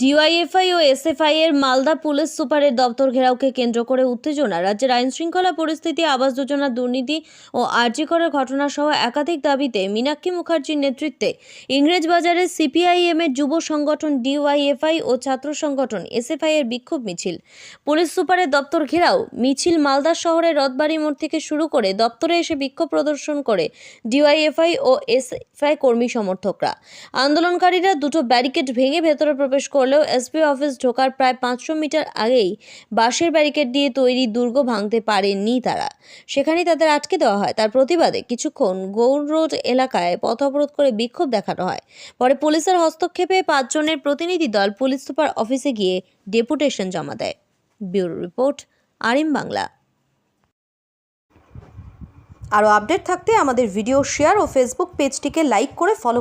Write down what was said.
DYFI ও SFI এর Malda police সুপারের দপ্তর ঘেরাওকে কেন্দ্র করে উত্তেজনা। রাজ্যের আইন শৃঙ্খলা পরিস্থিতি, আবাস যোজনা, দুর্নীতি ও আর্জিকরের ঘটনা সহ একাধিক দাবিতে মীনাক্ষী মুখার্জির নেতৃত্বে ইংরেজবাজারের সিপিআইএম এর যুব সংগঠন ডিওয়াইএফআই ও ছাত্র সংগঠন এসএফআই এর বিক্ষোভ মিছিল। পুলিশ সুপারের দপ্তর ঘেরাও মিছিল মালদা শহরের রথবাড়ি মোড় থেকে শুরু করে দপ্তরে এসে বিক্ষোভ প্রদর্শন করে ডিওয়াইএফআই ও এসএফআই কর্মী সমর্থকরা। আন্দোলনকারীরা দুটো ব্যারিকেড ভেঙে ভেতরে প্রবেশ করলেও এসপি অফিস ঢোকার প্রায় পাঁচশো মিটার আগেই বাঁশের ব্যারিকেড দিয়ে তৈরি দুর্গ ভাঙতে পারেননি তারা। সেখানেই তাদের আটকে দেওয়া হয়। তার প্রতিবাদে কিছুক্ষণ গৌর রোড এলাকায় পথ অবরোধ করে বিক্ষোভ দেখানো হয়। পরে পুলিশের হস্তক্ষেপে পাঁচজনের প্রতিনিধি দল পুলিশ সুপার অফিসে গিয়ে ডেপুটেশন জমা দেয়। ব্যুরো রিপোর্ট, আরিম বাংলা। আরও আপডেট থাকতে আমাদের ভিডিও শেয়ার ও ফেসবুক পেজটিকে লাইক করে ফলো